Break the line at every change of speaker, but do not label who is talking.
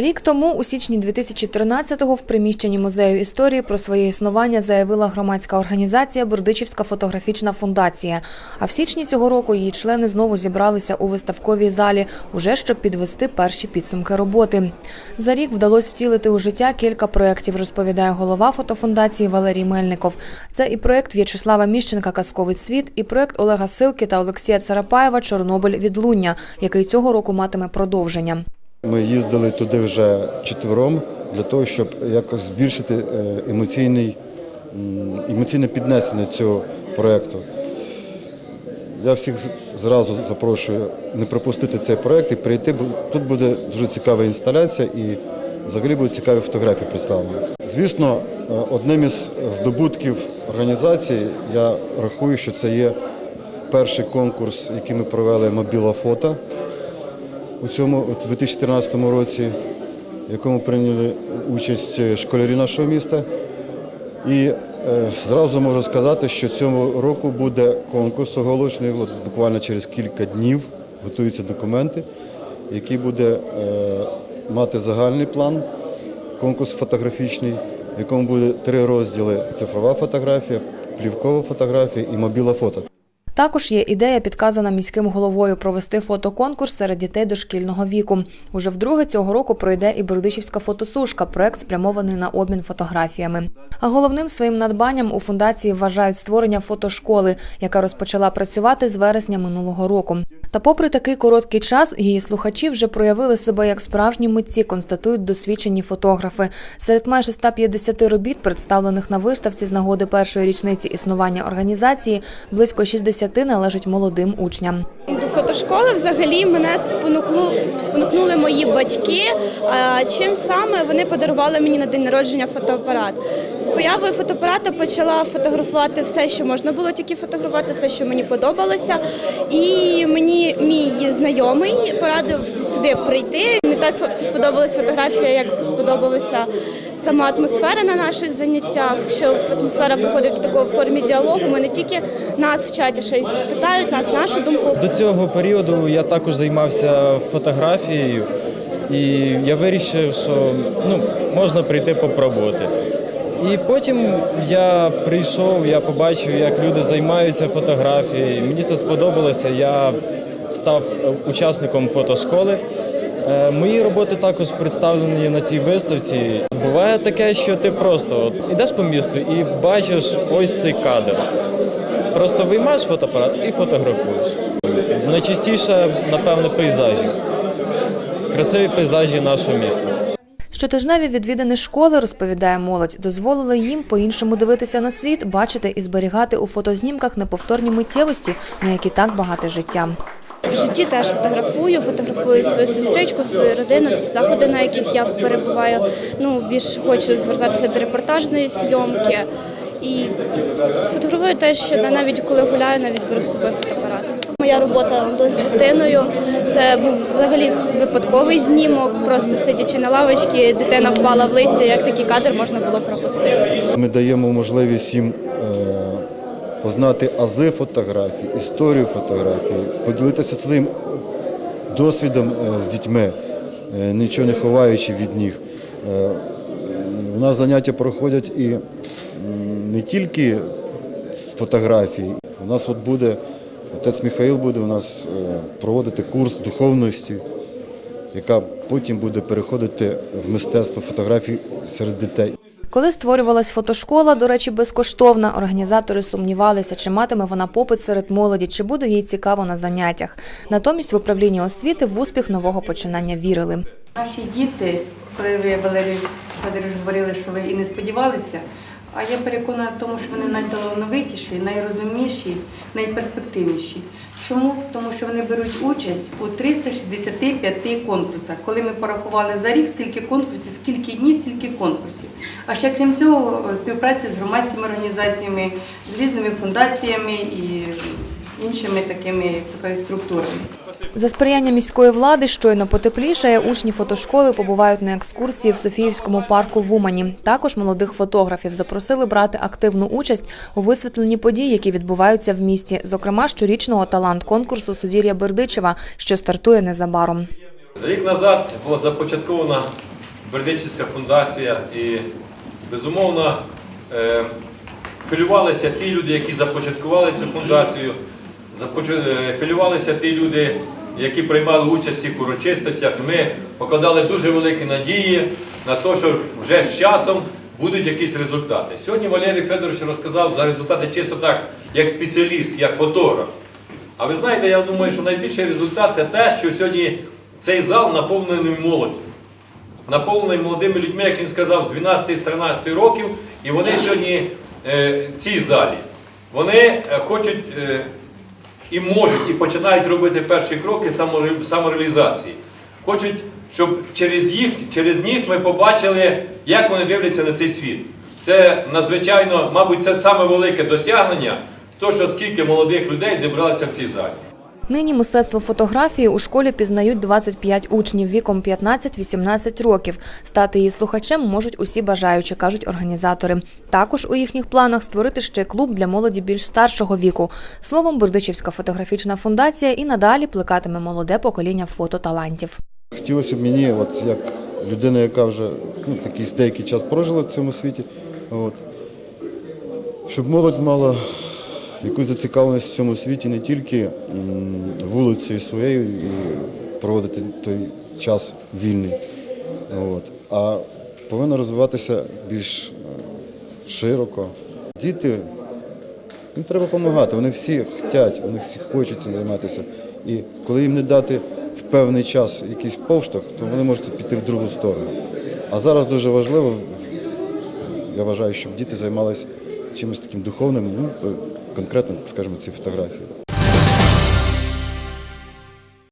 Рік тому, у січні 2013-го, в приміщенні музею історії про своє існування заявила громадська організація Бердичівська фотографічна фундація. А в січні цього року її члени знову зібралися у виставковій залі, уже щоб підвести перші підсумки роботи. За рік вдалося втілити у життя кілька проєктів, розповідає голова фотофундації Валерій Мельников. Це і проєкт В'ячеслава Міщенка Казковий світ, і проєкт Олега Силки та Олексія Царапаєва Чорнобиль відлуння, який цього року матиме продовження.
Ми їздили туди вже четвером для того, щоб якось збільшити е, емоційний, емоційне піднесення цього проєкту. Я всіх зразу запрошую не пропустити цей проєкт і прийти, бо тут буде дуже цікава інсталяція і взагалі будуть цікаві фотографії представлені. Звісно, е, одним із здобутків організації я рахую, що це є перший конкурс, який ми провели мобіла фото у цьому у 2014 році, в якому прийняли участь школярі нашого міста. І е, зразу можу сказати, що цього року буде конкурс оголошений. От буквально через кілька днів готуються документи, який буде е, мати загальний план, конкурс фотографічний, в якому буде три розділи: цифрова фотографія, плівкова фотографія і мобіла фото.
Також є ідея, підказана міським головою, провести фотоконкурс серед дітей дошкільного віку. Уже вдруге цього року пройде і Бородичівська фотосушка, проект спрямований на обмін фотографіями. А головним своїм надбанням у фундації вважають створення фотошколи, яка розпочала працювати з вересня минулого року. Та попри такий короткий час, її слухачі вже проявили себе як справжні митці, констатують досвідчені фотографи. Серед майже 150 робіт, представлених на виставці з нагоди першої річниці існування організації, близько 60 належать молодим учням.
До фотошколи взагалі мене спонукну, спонукнули мої батьки. Чим саме вони подарували мені на день народження фотоапарат. З появою фотоапарата почала фотографувати все, що можна було тільки фотографувати, все, що мені подобалося. І мені мій знайомий порадив сюди прийти. Не так сподобалась фотографія, як сподобалася сама атмосфера на наших заняттях. Що атмосфера проходить в такому формі діалогу. Ми не тільки нас вчать, ще й спитають нас нашу думку.
До цього періоду я також займався фотографією, і я вирішив, що ну, можна прийти попробувати. І потім я прийшов, я побачив, як люди займаються фотографією. Мені це сподобалося. Я став е, учасником фотошколи. Е, Мої роботи також представлені на цій виставці. Буває таке, що ти просто от, ідеш по місту і бачиш ось цей кадр. Просто виймаєш фотоапарат і фотографуєш. Найчастіше, напевне, пейзажі. Красиві пейзажі нашого міста.
Щотижневі відвідини школи, розповідає молодь, дозволили їм по-іншому дивитися на світ, бачити і зберігати у фотознімках неповторні миттєвості, на які так багате життя.
В житті теж фотографую, фотографую свою сестричку, свою родину, всі заходи, на яких я перебуваю. Ну, більш хочу звертатися до репортажної зйомки. І сфотографую те, що навіть коли гуляю, навіть беру з собою фотоапарат. Моя робота з дитиною це був взагалі випадковий знімок, просто сидячи на лавочці, дитина впала в листя, як такий кадр можна було пропустити.
Ми даємо можливість їм познати ази фотографії, історію фотографії, поділитися своїм досвідом е, з дітьми, е, нічого не ховаючи від них. Е, У нас заняття проходять і не тільки з фотографії. У нас от буде, отець Михаїл буде у нас е, проводити курс духовності, яка потім буде переходити в мистецтво фотографій серед дітей.
Коли створювалась фотошкола, до речі, безкоштовна, організатори сумнівалися, чи матиме вона попит серед молоді, чи буде їй цікаво на заняттях. Натомість в управлінні освіти в успіх нового починання вірили.
Наші діти, коли ви, Валерій Федорович, говорили, що ви і не сподівалися, а я переконана в тому, що вони найталановитіші, найрозумніші, найперспективніші. Чому? Тому що вони беруть участь у 365 конкурсах. Коли ми порахували за рік, скільки конкурсів, скільки днів, скільки конкурсів. А ще крім цього, співпраця з громадськими організаціями, з різними фундаціями і іншими такими як структурами.
За сприяння міської влади щойно потеплішає, учні фотошколи побувають на екскурсії в Софіївському парку в Умані. Також молодих фотографів запросили брати активну участь у висвітленні подій, які відбуваються в місті, зокрема щорічного талант-конкурсу Судір'я Бердичева, що стартує незабаром.
Рік назад була започаткована Бердичівська фундація і безумовно е, хвилювалися ті люди, які започаткували цю фундацію, е, ті люди, які приймали участь в урочистостях. Ми покладали дуже великі надії на те, що вже з часом будуть якісь результати. Сьогодні Валерій Федорович розказав за результати чисто так, як спеціаліст, як фотограф. А ви знаєте, я думаю, що найбільший результат це те, що сьогодні цей зал наповнений молоддю. Наповнений молодими людьми, як він сказав, з 12-13 років, і вони сьогодні е, в цій залі. Вони е, хочуть е, і можуть, і починають робити перші кроки самореалізації. Хочуть, щоб через їх, через них ми побачили, як вони дивляться на цей світ. Це надзвичайно, мабуть, це саме велике досягнення, то, що скільки молодих людей зібралося в цій залі.
Нині мистецтво фотографії у школі пізнають 25 учнів віком 15-18 років. Стати її слухачем можуть усі бажаючі, кажуть організатори. Також у їхніх планах створити ще клуб для молоді більш старшого віку. Словом, Бердичівська фотографічна фундація і надалі плекатиме молоде покоління фототалантів.
Хотілося б мені, от як людина, яка вже ну, якийсь деякий час прожила в цьому світі, от, щоб молодь мала якусь зацікавленість в цьому світі не тільки вулицею своєю проводити той час вільний, от, а повинна розвиватися більш е, широко. Діти їм треба допомагати. Вони всі хочуть, вони всі хочуть цим займатися. І коли їм не дати в певний час якийсь повштовх, то вони можуть піти в другу сторону. А зараз дуже важливо, я вважаю, щоб діти займалися чимось таким духовним, ну, конкретно, скажімо, ці фотографії.